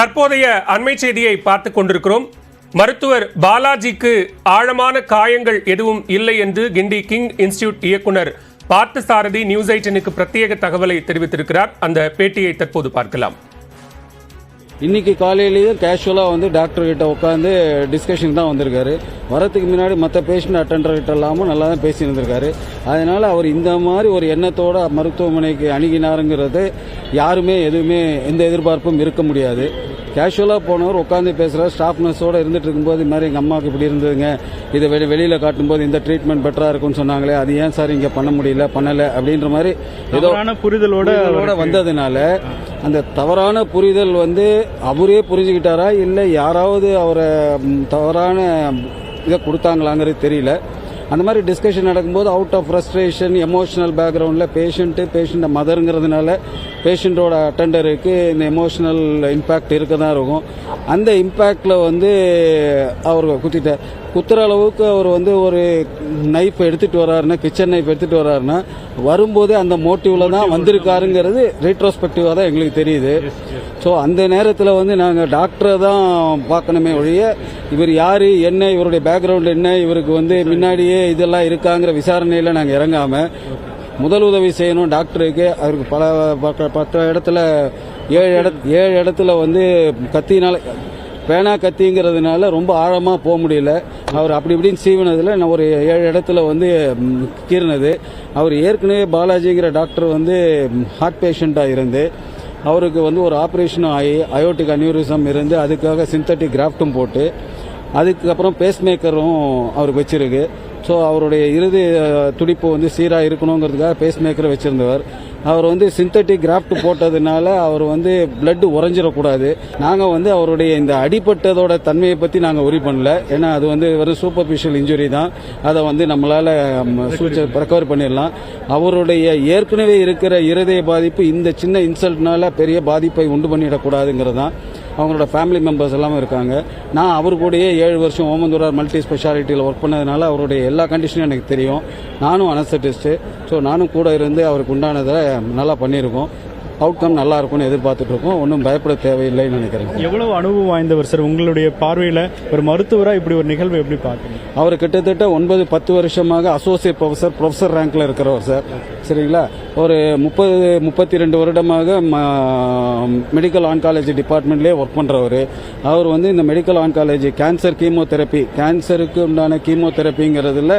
தற்போதைய அண்மை செய்தியை பார்த்துக் கொண்டிருக்கிறோம். மருத்துவர் பாலாஜிக்கு ஆழமான காயங்கள் எதுவும் இல்லை என்று கிண்டி கிங் இன்ஸ்டிடியூட் இயக்குனர் பார்த்தசாரதி நியூஸ் ஐட்டனுக்கு பிரத்யேக தகவலை தெரிவித்திருக்கிறார். அந்த பேட்டியை தற்போது பார்க்கலாம். இன்னைக்கு காலையிலேயே கேஷுவலாக வந்து டாக்டர் கிட்ட உட்காந்து டிஸ்கஷன் தான் வந்திருக்காரு. வரதுக்கு முன்னாடி மற்ற பேஷண்ட் அட்டெண்டர் கிட்ட இல்லாமல் நல்லா தான் பேசி இருந்திருக்காரு அதனால அவர் இந்த மாதிரி ஒரு எண்ணத்தோட மருத்துவமனைக்கு அணுகினாருங்கிறது யாருமே எதுவுமே எந்த எதிர்பார்ப்பும் இருக்க முடியாது. கேஷுவலாக போனவர் உட்காந்து பேசுகிறார் ஸ்டாஃப் நர்ஸோட இருந்துட்டு இருக்கும்போது இது மாதிரி எங்கள் அம்மாவுக்கு இப்படி இருந்ததுங்க. இதை வெளி வெளியில் காட்டும்போது இந்த ட்ரீட்மெண்ட் பெட்டராக இருக்கும்னு சொன்னாங்களே அது ஏன் சார் இங்கே பண்ண முடியல பண்ணலை? அப்படின்ற மாதிரி ஏதோ புரிதலோட வந்ததுனால அந்த தவறான புரிதல் வந்து அவரே புரிஞ்சுக்கிட்டாரா? இல்லை யாராவது அவரை தவறான இதை கொடுத்தாங்களாங்கிறது தெரியல. அந்த மாதிரி டிஸ்கஷன் நடக்கும்போது அவுட் ஆஃப் ஃப்ரஸ்ட்ரேஷன் எமோஷனல் பேக்ரவுண்டில் பேஷண்ட்டு பேஷண்ட் மதருங்கிறதுனால பேஷண்ட்டோட அட்டெண்டருக்கு இந்த எமோஷனல் இம்பேக்ட் இருக்க தான் இருக்கும். அந்த இம்பேக்டில் வந்து அவர் குத்திட்டார். குத்துற அளவுக்கு அவர் வந்து ஒரு நைஃப் எடுத்துட்டு வர்றாருன்னா கிச்சன் நைஃப் எடுத்துட்டு வர்றாருன்னா வரும்போதே அந்த மோட்டிவ்ல தான் வந்திருக்காருங்கிறது ரீட்ரோஸ்பெக்டிவாக தான் எங்களுக்கு தெரியுது. ஸோ அந்த நேரத்தில் வந்து நாங்கள் டாக்டரை தான் பார்க்கணுமே ஒழிய இவர் யார் என்ன இவருடைய பேக்ரவுண்ட் என்ன இவருக்கு வந்து முன்னாடியே இதெல்லாம் இருக்காங்கிற விசாரணையில் நாங்கள் இறங்காமல் முதல் உதவி செய்யணும் டாக்டருக்கு. அவருக்கு பல பக்க- பத்து இடத்துல ஏழு இட ஏழு இடத்துல வந்து கத்தினால பேனா கத்திங்கிறதுனால ரொம்ப ஆழமாக போக முடியல. அவர் அப்படி இப்படின்னு சீவினதில் நான் ஒரு ஏழு இடத்துல வந்து ம், கீறினது. அவர் ஏற்கனவே பாலாஜிங்கிற டாக்டர் வந்து ஹார்ட் பேஷண்ட்டாக இருந்து அவருக்கு வந்து ஒரு ஆப்ரேஷனும் ஆகி அயோட்டிக் அனியூரிசம் இருந்து அதுக்காக சிந்தட்டிக் கிராஃப்ட்டும் போட்டு அதுக்கப்புறம் பேஸ் மேக்கரும் அவருக்கு வச்சிருக்கு. ஸோ அவருடைய இறுதி துடிப்பு வந்து சீராக இருக்கணுங்கிறதுக்காக பேஸ் மேக்கரை வச்சிருந்தவர். அவர் வந்து சிந்தட்டிக் கிராஃப்ட் போட்டதுனால அவர் வந்து பிளட் உறைஞ்சிடக்கூடாது. நாங்கள் வந்து அவருடைய இந்த அடிபட்டதோட தன்மையை பற்றி நாங்கள் உரி பண்ணல. ஏன்னா அது வந்து வெறும் சூப்பர்ஃபிஷியல் இன்ஜுரி தான். அதை வந்து நம்மளால் சூச்சர் ரெக்கவர் பண்ணிடலாம். அவருடைய ஏற்கனவே இருக்கிற இருதய பாதிப்பு இந்த சின்ன இன்சல்ட்னால பெரிய பாதிப்பை உண்டு பண்ணிடக்கூடாதுங்கிறது தான். அவங்களோட ஃபேமிலி மெம்பர்ஸ் எல்லாமே இருக்காங்க. நான் அவர் கூடயே ஏழு வருஷம் ஓமந்தூரார் மல்டி ஸ்பெஷாலிட்டியில் ஒர்க் பண்ணதுனால அவருடைய எல்லா கண்டிஷனும் எனக்கு தெரியும். நானும் அனஸ்தட்டிஸ்ட்டு ஸோ நானும் கூட இருந்து அவருக்கு உண்டானதை நல்லா பண்ணியிருக்கோம். அவுட்கம் நல்லா இருக்கும்னு எதிர்பார்த்துட்டு இருக்கோம் ஒன்றும் பயப்பட தேவையில்லைன்னு நினைக்கிறேன். எவ்வளவு அனுபவம் வாய்ந்தவர் சார்? உங்களுடைய பார்வையில ஒரு மருத்துவரா இப்படி ஒரு நிகழ்வு எப்படி பாக்குறீங்க அவர் கிட்டத்தட்ட ஒன்பது பத்து வருஷமாக அசோசியேட் ப்ரொஃபசர் ப்ரொஃபசர் ரேங்க்ல இருக்கிறவர் சார். சரிங்களா? ஒரு முப்பது முப்பத்தி ரெண்டு வருடமாக மெடிக்கல் ஆன்காலஜி டிபார்ட்மெண்ட்லேயே ஒர்க் பண்ணுறவர் அவர் வந்து இந்த மெடிக்கல் ஆன்காலஜி கேன்சர் கீமோதெரப்பி கேன்சருக்கு உண்டான கீமோதெரப்பிங்கிறதுல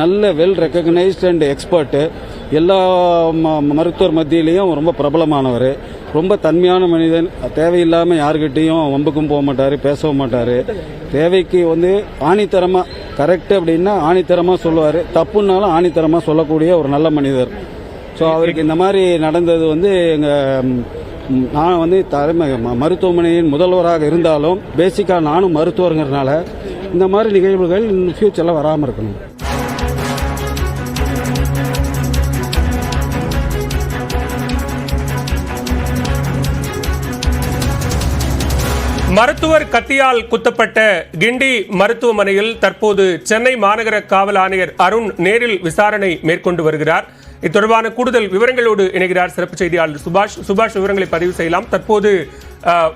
நல்ல வெல் ரெக்கக்னைஸ்ட் அண்ட் எக்ஸ்பர்ட்டு எல்லா ம- மருத்துவர் மத்தியிலையும் ரொம்ப பிரபலமானவர். ரொம்ப தன்மையான மனிதன். தேவையில்லாமல் யாருக்கிட்டேயும் வம்புக்கும் போக மாட்டார் பேசவும் மாட்டார். தேவைக்கு வந்து ஆணித்தரமாக கரெக்ட் அப்படின்னா ஆணித்தரமாக சொல்லுவார். தப்புன்னாலும் ஆணித்தரமாக சொல்லக்கூடிய ஒரு நல்ல மனிதர். ஸோ அவருக்கு இந்த மாதிரி நடந்தது வந்து எங்கள் நான் வந்து தலைமை மருத்துவமனையின் முதல்வராக இருந்தாலும் பேசிக்காக நானும் மருத்துவருங்கிறதுனால இந்த மாதிரி நிகழ்வுகள் ஃப்யூச்சரில் வராமல் இருக்கணும். மருத்துவர் கத்தியால் குத்தப்பட்ட கிண்டி மருத்துவமனையில் தற்போது சென்னை மாநகர காவல் ஆணையர் அருண் நேரில் விசாரணை மேற்கொண்டு வருகிறார். இது தொடர்பான கூடுதல் விவரங்களோடு இணைகிறார் சிறப்பு செய்தியாளர் சுபாஷ். சுபாஷ் விவரங்களை பதிவு செய்யலாம். தற்போது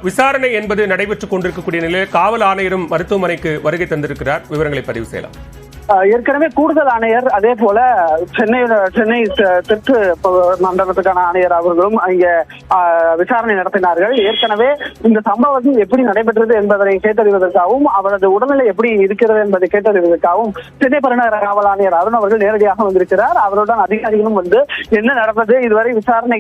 விசாரணை என்பது நடைபெற்றுக் கொண்டிருக்கக்கூடிய நிலையில் காவல் ஆணையரும் மருத்துவமனைக்கு வருகை தந்திருக்கிறார். விவரங்களை பதிவு செய்யலாம். ஏற்கனவே கூடுதல் ஆணையர் அதே போல சென்னை சென்னை தெற்கு மண்டலத்துக்கான ஆணையர் அவர்களும் இங்க விசாரணை நடத்தினார்கள். ஏற்கனவே இந்த சம்பவம் எப்படி நடைபெற்றது என்பதனை கேட்டறிவதற்காகவும் அவரது உடல்நிலை எப்படி இருக்கிறது என்பதை கேட்டறிவதற்காகவும் சென்னை பெருநகர காவல் ஆணையர் அருண் அவர்கள் நேரடியாக வந்திருக்கிறார். அவருடன் அதிகாரிகளும் வந்து என்ன நடந்தது இதுவரை விசாரணை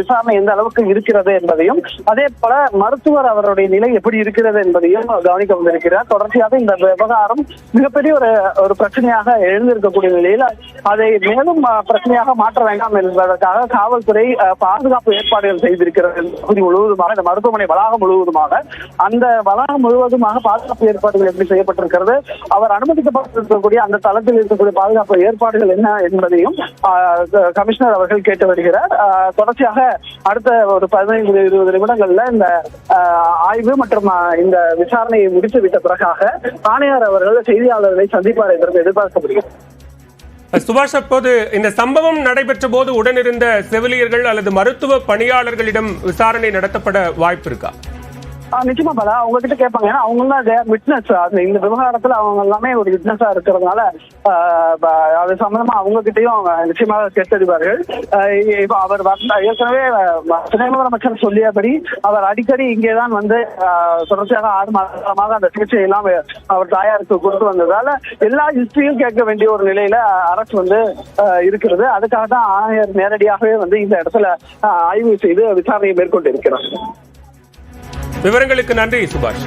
விசாரணை எந்த அளவுக்கு இருக்கிறது என்பதையும் அதே போல மருத்துவர் அவருடைய நிலை எப்படி இருக்கிறது என்பதையும் கவனிக்க வந்திருக்கிறார். தொடர்ச்சியாக இந்த விவகாரம் மிகப்பெரிய ஒரு ஒரு பிரச்சனையாக எழுந்திருக்கக்கூடிய நிலையில் அதை மேலும் பிரச்சனையாக மாற்ற வேண்டாம் என்பதற்காக காவல்துறை பாதுகாப்பு ஏற்பாடுகள் செய்திருக்கிறது பகுதி முழுவதுமாக இந்த மருத்துவமனை வளாகம் முழுவதுமாக அந்த வளாகம் முழுவதுமாக பாதுகாப்பு ஏற்பாடுகள் எப்படி செய்யப்பட்டிருக்கிறது அவர் அனுமதிக்கப்பட்டிருக்கக்கூடிய அந்த தளத்தில் இருக்கக்கூடிய பாதுகாப்பு ஏற்பாடுகள் என்ன என்பதையும் கமிஷனர் அவர்கள் கேட்டு வருகிறார். தொடர்ச்சியாக அடுத்த ஒரு பதினைந்து இருபது நிமிடங்கள்ல இந்த ஆய்வு மற்றும் இந்த விசாரணையை முடித்து விட்ட பிறகாக ஆணையர் அவர்கள் செய்தியாளர்களை சந்திப்பார் என்று எதிர்பார்க்கப்படுகிறது சுபாஷ் அப்போது இந்த சம்பவம் நடைபெற்ற போது உடனிருந்த செவிலியர்கள் அல்லது மருத்துவ பணியாளர்களிடம் விசாரணை நடத்தப்பட வாய்ப்பு இருக்கா? நிச்சயமா பல. அவங்க கிட்ட கேட்பாங்க. ஏன்னா அவங்க தான் விட்னஸ் இந்த விவகாரத்துல அவங்க எல்லாமே ஒரு விட்னஸா இருக்கிறதுனால அது சம்பந்தமா அவங்க கிட்டயும் அவங்க நிச்சயமாக கேட்டறிவார்கள் இப்போ இப்ப அவர் ஏற்கனவே துணை முதலமைச்சர் சொல்லியபடி அவர் அடிக்கடி இங்கேதான் வந்து தொடர்ச்சியாக ஆறு மாதமாக அந்த சிகிச்சை எல்லாம் அவர் தாயாருக்கு கொடுத்து வந்ததால எல்லா ஹிஸ்டரியும் கேட்க வேண்டிய ஒரு நிலையில அரசு வந்து இருக்கிறது. அதுக்காக தான் ஆணையர் நேரடியாகவே வந்து இந்த இடத்துல ஆய்வு செய்து விசாரணையை மேற்கொண்டு இருக்கிறார் விவரங்களுக்கு நன்றி சுபாஷ்.